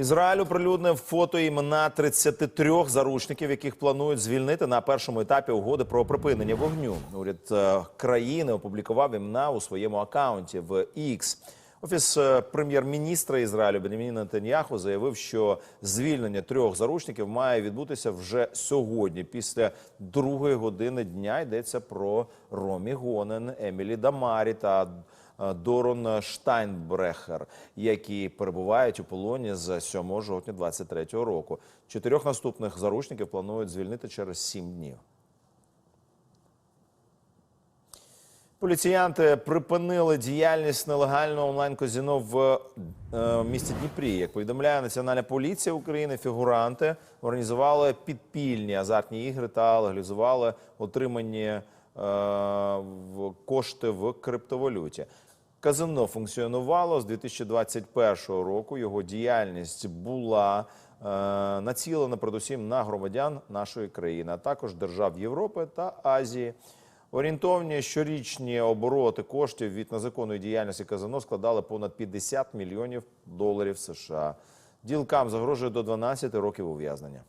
Ізраїль оприлюднив фото імена 33 заручників, яких планують звільнити на першому етапі угоди про припинення вогню. Уряд е, країни опублікував імена у своєму акаунті в X. Офіс е, прем'єр-міністра Ізраїлю Бенемін Нетаньяху заявив, що звільнення трьох заручників має відбутися вже сьогодні, після другої години дня. Йдеться про Ромі Гонен, Емілі Дамарі та е, Дорон Штайнбрехер, які перебувають у полоні з 7 жовтня 23 року. Чотирьох наступних заручників планують звільнити через сім днів. Поліціянти припинили діяльність нелегального онлайн-казіно в е, місті Дніпрі. Як повідомляє Національна поліція України, фігуранти організували підпільні азартні ігри та легалізували отримані е, кошти в криптовалюті. Казино функціонувало з 2021 року. Його діяльність була е, націлена передусім на громадян нашої країни, а також держав Європи та Азії. Орієнтовні щорічні обороти коштів від незаконної діяльності казино складали понад 50 мільйонів доларів США. Ділкам загрожує до 12 років ув'язнення.